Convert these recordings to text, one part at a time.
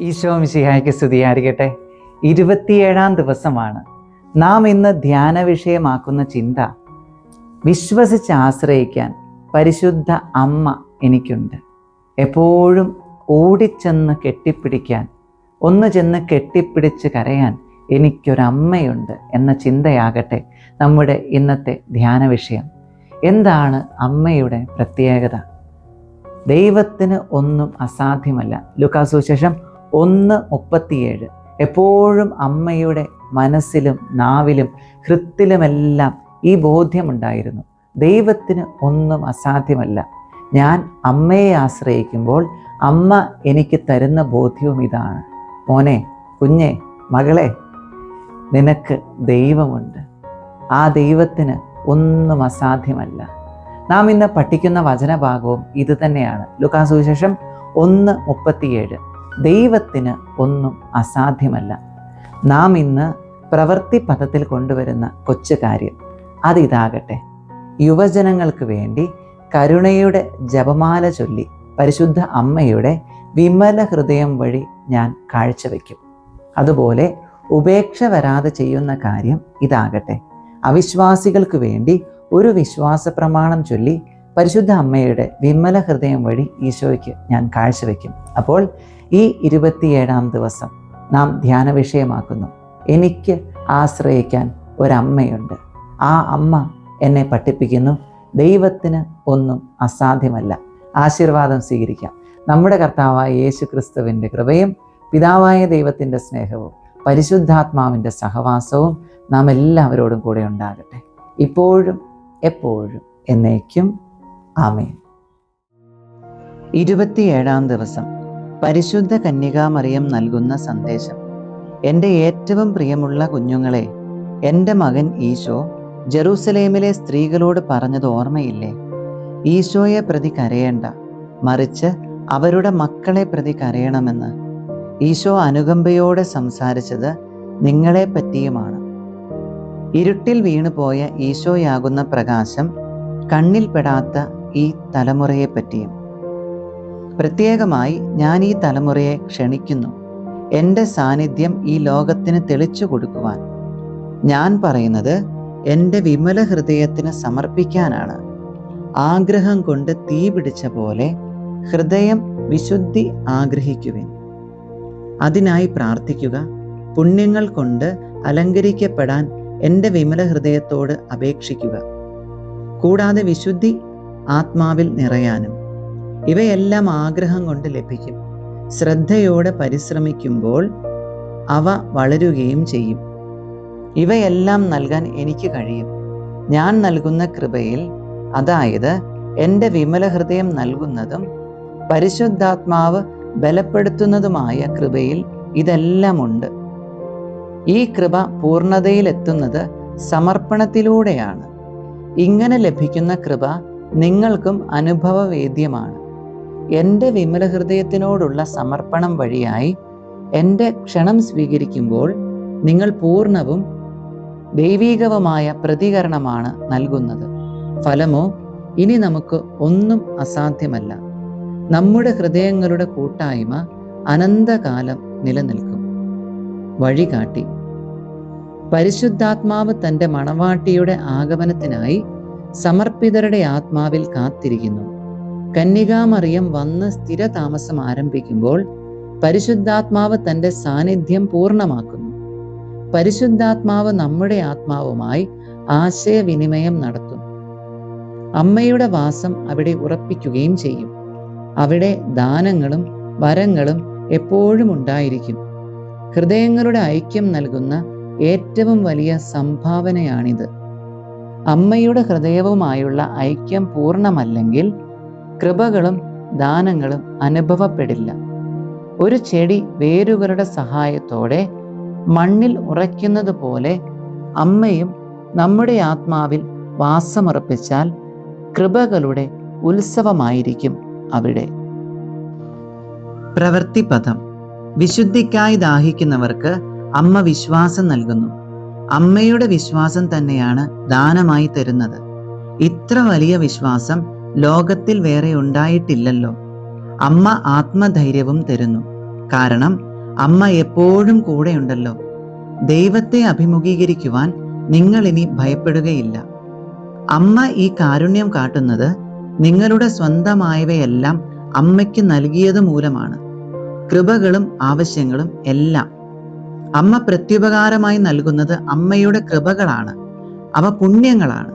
ഈശോ മിശിഹായ്ക്ക് സ്തുതിയായിരിക്കട്ടെ. ഇരുപത്തിയേഴാം ദിവസമാണ്. നാം ഇന്ന് ധ്യാന വിഷയമാക്കുന്ന ചിന്ത വിശ്വസിച്ച് ആശ്രയിക്കാൻ പരിശുദ്ധ അമ്മ എനിക്കുണ്ട്. എപ്പോഴും ഓടിച്ചെന്ന് കെട്ടിപ്പിടിക്കാൻ ഒന്ന് ചെന്ന് കെട്ടിപ്പിടിച്ച് കരയാൻ എനിക്കൊരമ്മയുണ്ട് എന്ന ചിന്തയാകട്ടെ നമ്മുടെ ഇന്നത്തെ ധ്യാന വിഷയം. എന്താണ് അമ്മയുടെ പ്രത്യേകത? ദൈവത്തിന് ഒന്നും അസാധ്യമല്ല. ലുക്കാസുശേഷം ഒന്ന് മുപ്പത്തിയേഴ്. എപ്പോഴും അമ്മയുടെ മനസ്സിലും നാവിലും ഹൃത്തിലുമെല്ലാം ഈ ബോധ്യമുണ്ടായിരുന്നു. ദൈവത്തിന് ഒന്നും അസാധ്യമല്ല. ഞാൻ അമ്മയെ ആശ്രയിക്കുമ്പോൾ അമ്മ എനിക്ക് തരുന്ന ബോധ്യവും ഇതാണ്. മോനെ കുഞ്ഞെ മകളെ നിനക്ക് ദൈവമുണ്ട്. ആ ദൈവത്തിന് ഒന്നും അസാധ്യമല്ല. നാം ഇന്ന് പഠിക്കുന്ന വചനഭാഗവും ഇത് തന്നെയാണ്. ലുക്കാസുവിശേഷം ഒന്ന് മുപ്പത്തിയേഴ്. ദൈവത്തിന് ഒന്നും അസാധ്യമല്ല. നാം ഇന്ന് പ്രവൃത്തി പദത്തിൽ കൊണ്ടുവരുന്ന കൊച്ചു കാര്യം അതിതാകട്ടെ. യുവജനങ്ങൾക്ക് വേണ്ടി കരുണയുടെ ജപമാല ചൊല്ലി പരിശുദ്ധ അമ്മയുടെ വിമല ഹൃദയം വഴി ഞാൻ കാഴ്ചവെക്കും. അതുപോലെ ഉപേക്ഷ വരാതെ ചെയ്യുന്ന കാര്യം ഇതാകട്ടെ. അവിശ്വാസികൾക്ക് വേണ്ടി ഒരു വിശ്വാസ പ്രമാണം ചൊല്ലി പരിശുദ്ധ അമ്മയുടെ വിമല ഹൃദയം വഴി ഈശോയ്ക്ക് ഞാൻ കാഴ്ചവെക്കും. അപ്പോൾ ഈ ഇരുപത്തിയേഴാം ദിവസം നാം ധ്യാന വിഷയമാക്കുന്നു. എനിക്ക് ആശ്രയിക്കാൻ ഒരമ്മയുണ്ട്. ആ അമ്മ എന്നെ പഠിപ്പിക്കുന്നു. ദൈവത്തിന് ഒന്നും അസാധ്യമല്ല. ആശീർവാദം സ്വീകരിക്കാം. നമ്മുടെ കർത്താവായ യേശു ക്രിസ്തുവിന്റെ കൃപയും പിതാവായ ദൈവത്തിന്റെ സ്നേഹവും പരിശുദ്ധാത്മാവിന്റെ സഹവാസവും നാം എല്ലാവരോടും കൂടെ ഉണ്ടാകട്ടെ. ഇപ്പോഴും എപ്പോഴും എന്നേക്കും ആമേൻ. ഇരുപത്തിയേഴാം ദിവസം. പരിശുദ്ധ കന്യകാമറിയം നൽകുന്ന സന്ദേശം. എന്റെ ഏറ്റവും പ്രിയമുള്ള കുഞ്ഞുങ്ങളെ എന്റെ മകൻ ഈശോ ജെറൂസലേമിലെ സ്ത്രീകളോട് പറഞ്ഞത് ഓർമ്മയില്ലേ? ഈശോയെ പ്രതി കരയേണ്ട മറിച്ച് അവരുടെ മക്കളെ പ്രതി കരയണമെന്ന്. ഈശോ അനുകമ്പയോടെ സംസാരിച്ചത് നിങ്ങളെ പറ്റിയുമാണ്. ഇരുട്ടിൽ വീണുപോയ ഈശോയാകുന്ന പ്രകാശം കണ്ണിൽപ്പെടാത്ത ഈ തലമുറയെ പറ്റിയും. പ്രത്യേകമായി ഞാൻ ഈ തലമുറയെ ക്ഷണിക്കുന്നു. എന്റെ സാന്നിധ്യം ഈ ലോകത്തിന് തെളിച്ചു കൊടുക്കുവാൻ. ഞാൻ പറയുന്നത് എന്റെ വിമല ഹൃദയത്തിന് സമർപ്പിക്കാനാണ്. ആഗ്രഹം കൊണ്ട് തീ പിടിച്ച പോലെ ഹൃദയം വിശുദ്ധി ആഗ്രഹിക്കുവിൻ. അതിനായി പ്രാർത്ഥിക്കുക. പുണ്യങ്ങൾ കൊണ്ട് അലങ്കരിക്കപ്പെടാൻ എന്റെ വിമല ഹൃദയത്തോട് അപേക്ഷിക്കുക. കൂടാതെ വിശുദ്ധി ആത്മാവിൽ നിറയാനും ഇവയെല്ലാം ആഗ്രഹം കൊണ്ട് ലഭിക്കും. ശ്രദ്ധയോടെ പരിശ്രമിക്കുമ്പോൾ അവ വളരുകയും ചെയ്യും. ഇവയെല്ലാം നൽകാൻ എനിക്ക് കഴിയും. ഞാൻ നൽകുന്ന കൃപയിൽ അതായത് എന്റെ വിമല ഹൃദയം നൽകുന്നതും പരിശുദ്ധാത്മാവ് ബലപ്പെടുത്തുന്നതുമായ കൃപയിൽ ഇതെല്ലാമുണ്ട്. ഈ കൃപ പൂർണതയിലെത്തുന്നത് സമർപ്പണത്തിലൂടെയാണ്. ഇങ്ങനെ ലഭിക്കുന്ന കൃപ നിങ്ങൾക്കും അനുഭവവേദ്യമാണ്. എന്റെ വിമല ഹൃദയത്തിനോടുള്ള സമർപ്പണം വഴിയായി എന്റെ ക്ഷണം സ്വീകരിക്കുമ്പോൾ നിങ്ങൾ പൂർണവും ദൈവീകവുമായ പ്രതികരണമാണ് നൽകുന്നത്. ഫലമോ ഇനി നമുക്ക് ഒന്നും അസാധ്യമല്ല. നമ്മുടെ ഹൃദയങ്ങളുടെ കൂട്ടായ്മ അനന്തകാലം നിലനിൽക്കും. വഴികാട്ടി. പരിശുദ്ധാത്മാവ് തന്റെ മണവാട്ടിയുടെ ആഗമനത്തിനായി സമർപ്പിതരുടെ ആത്മാവിൽ കാത്തിരിക്കുന്നു. കന്യകാമറിയം വന്ന് സ്ഥിരതാമസം ആരംഭിക്കുമ്പോൾ പരിശുദ്ധാത്മാവ് തന്റെ സാന്നിധ്യം പൂർണമാക്കുന്നു. പരിശുദ്ധാത്മാവ് നമ്മുടെ ആത്മാവുമായി ആശയവിനിമയം നടത്തും. അമ്മയുടെ വാസം അവിടെ ഉറപ്പിക്കുകയും ചെയ്യും. അവിടെ ദാനങ്ങളും വരങ്ങളും എപ്പോഴും ഉണ്ടായിരിക്കും. ഹൃദയങ്ങളുടെ ഐക്യം നൽകുന്ന ഏറ്റവും വലിയ സംഭാവനയാണിത്. അമ്മയുടെ ഹൃദയവുമായുള്ള ഐക്യം പൂർണമല്ലെങ്കിൽ കൃപകളും ദാനങ്ങളും അനുഭവപ്പെടില്ല. ഒരു ചെടി വേരുകളുടെ സഹായത്തോടെ മണ്ണിൽ ഉറയ്ക്കുന്നത് പോലെ അമ്മയും നമ്മുടെ ആത്മാവിൽ വാസമുറപ്പിച്ചാൽ കൃപകളുടെ ഉത്സവമായിരിക്കും അവിടെ. പ്രവൃത്തിപഥം. വിശുദ്ധിക്കായി ദാഹിക്കുന്നവർക്ക് അമ്മ വിശ്വാസം നൽകുന്നു. അമ്മയുടെ വിശ്വാസം തന്നെയാണ് ദാനമായി തരുന്നത്. ഇത്ര വലിയ വിശ്വാസം ലോകത്തിൽ വേറെ ഉണ്ടായിട്ടില്ലല്ലോ. അമ്മ ആത്മധൈര്യവും തരുന്നു. കാരണം അമ്മ എപ്പോഴും കൂടെയുണ്ടല്ലോ. ദൈവത്തെ അഭിമുഖീകരിക്കുവാൻ നിങ്ങൾ ഇനി ഭയപ്പെടുകയില്ല. അമ്മ ഈ കാരുണ്യം കാട്ടുന്നത് നിങ്ങളുടെ സ്വന്തമായവയെല്ലാം അമ്മയ്ക്ക് നൽകിയത് മൂലമാണ് കൃപകളും ആവശ്യങ്ങളും എല്ലാം. അമ്മ പ്രത്യുപകാരമായി നൽകുന്നത് അമ്മയുടെ കൃപകളാണ്. അവ പുണ്യങ്ങളാണ്.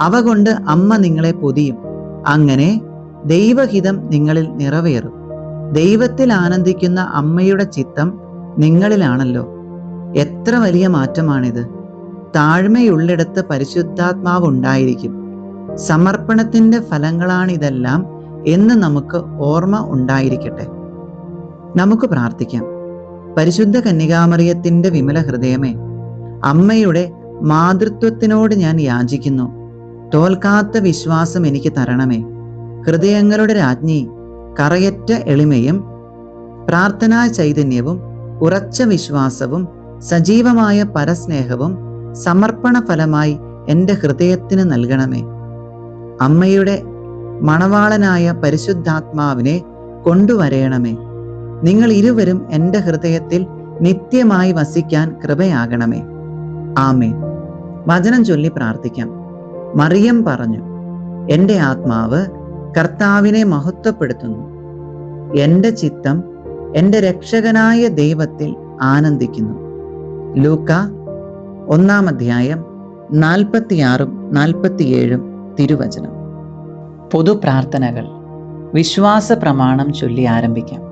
അവ കൊണ്ട് അമ്മ നിങ്ങളെ പൊതിയും. അങ്ങനെ ദൈവഹിതം നിങ്ങളിൽ നിറവേറും. ദൈവത്തിൽ ആനന്ദിക്കുന്ന അമ്മയുടെ ചിത്തം നിങ്ങളിലാണല്ലോ. എത്ര വലിയ മാറ്റമാണിത്. താഴ്മയുള്ളിടത്ത് പരിശുദ്ധാത്മാവ് ഉണ്ടായിരിക്കും. സമർപ്പണത്തിന്റെ ഫലങ്ങളാണിതെല്ലാം എന്ന് നമുക്ക് ഓർമ്മ ഉണ്ടായിരിക്കട്ടെ. നമുക്ക് പ്രാർത്ഥിക്കാം. പരിശുദ്ധ കന്യകാമറിയത്തിന്റെ വിമല ഹൃദയമേ അമ്മയുടെ മാതൃത്വത്തിനോട് ഞാൻ യാചിക്കുന്നു. തോൽക്കാത്ത വിശ്വാസം എനിക്ക് തരണമേ. ഹൃദയങ്ങളുടെ രാജ്ഞി കറയറ്റ എളിമയും പ്രാർത്ഥനാ ചൈതന്യവും ഉറച്ച വിശ്വാസവും സജീവമായ പരസ്നേഹവും സമർപ്പണ ഫലമായി എന്റെ ഹൃദയത്തിന് നൽകണമേ. അമ്മയുടെ മണവാളനായ പരിശുദ്ധാത്മാവിനെ കൊണ്ടുവരയണമേ നിങ്ങൾ ഇരുവരും എന്റെ ഹൃദയത്തിൽ നിത്യമായി വസിക്കാൻ കൃപയാകണമേ. ആമേൻ. വചനം ചൊല്ലി പ്രാർത്ഥിക്കാം. മറിയം പറഞ്ഞു എന്റെ ആത്മാവ് കർത്താവിനെ മഹത്വപ്പെടുത്തുന്നു. എന്റെ ചിത്തം എന്റെ രക്ഷകനായ ദൈവത്തിൽ ആനന്ദിക്കുന്നു. ലൂക്ക ഒന്നാം അധ്യായം നാൽപ്പത്തിയാറും നാൽപ്പത്തിയേഴും തിരുവചനം. പൊതുപ്രാർത്ഥനകൾ. വിശ്വാസ പ്രമാണം ചൊല്ലി ആരംഭിക്കാം.